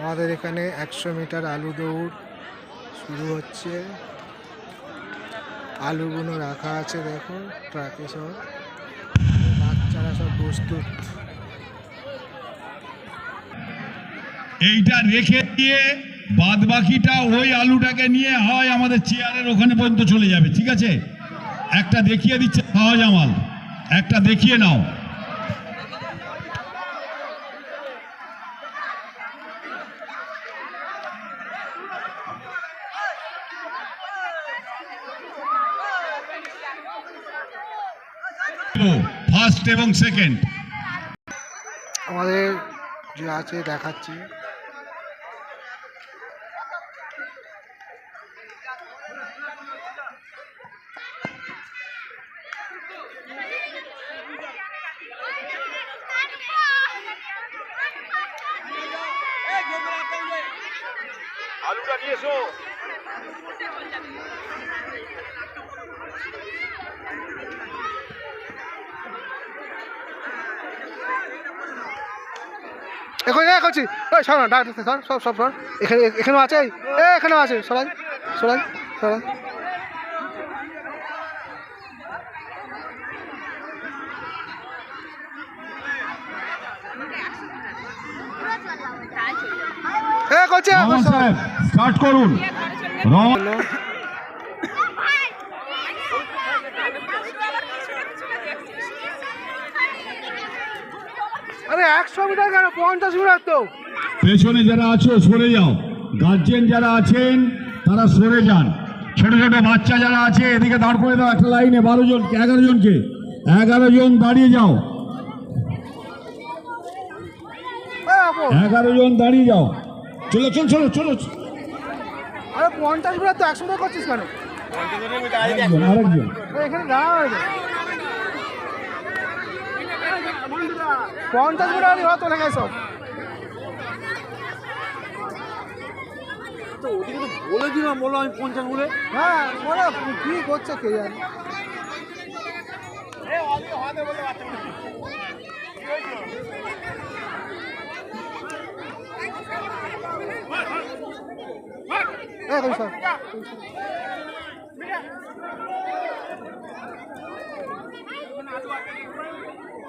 আমাদের এখানে একশো মিটার আলু দৌড় শুরু হচ্ছে। আলুগুলো রাখা আছে, দেখো, ট্রাকে সব। বাচ্চারা সব প্রস্তুত। এইটা রেখে দিয়ে বাদ বাকিটা ওই আলুটাকে নিয়ে হয় আমাদের চেয়ারের ওখানে পর্যন্ত চলে যাবে, ঠিক আছে? একটা দেখিয়ে দিচ্ছে সহজ আমাল। একটা দেখিয়ে নাও। ফার্স্ট এবং সেকেন্ড। আমাদের যে আছে দেখাচ্ছি। আলুটা নিয়ে এসো। এখন এ করছি। ওই সর না ডাক্তার সর সব সব সর। এখানে এখানেও আছে এ এখানেও আছে সরাই সরাই সরাই। এ করছে স্টার্ট করুন। আরে একশো মিটার কেন? পঞ্চাশ মিটার তো। পেছনে যারা আছো সরে যাও। গার্জেন যারা আছেন তারা সরে যান। ছোট ছোট বাচ্চা যারা আছে এদিকে দাঁড় করে দাও একটা লাইনে বারো জন এগারো জনকে। এগারো জন দাঁড়িয়ে যাও। এগারো জন দাঁড়িয়ে যাও। চলো চলো চলো চলো। আরে পঞ্চাশ মিটার তো একশো মিটার করছিস কেন? আরেকজন এখানে দাঁড়া পঞ্চাশ মিটার হতো না সব। তো ওদিকে তো বলে দিলাম বলো আমি পঞ্চাশ বলে। হ্যাঁ ওরা কি করছে কে জানে। এ,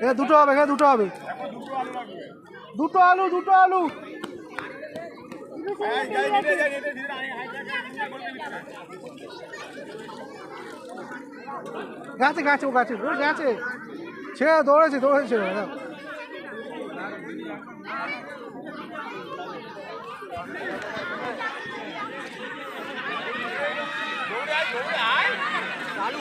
এ, দুটো হবে এখানে দুটো হবে। দুটো আলু দুটো আলু। গাছে গাছে, ও গাছে, ও গেছে। সে দৌড়েছে দৌড়েছে। চালু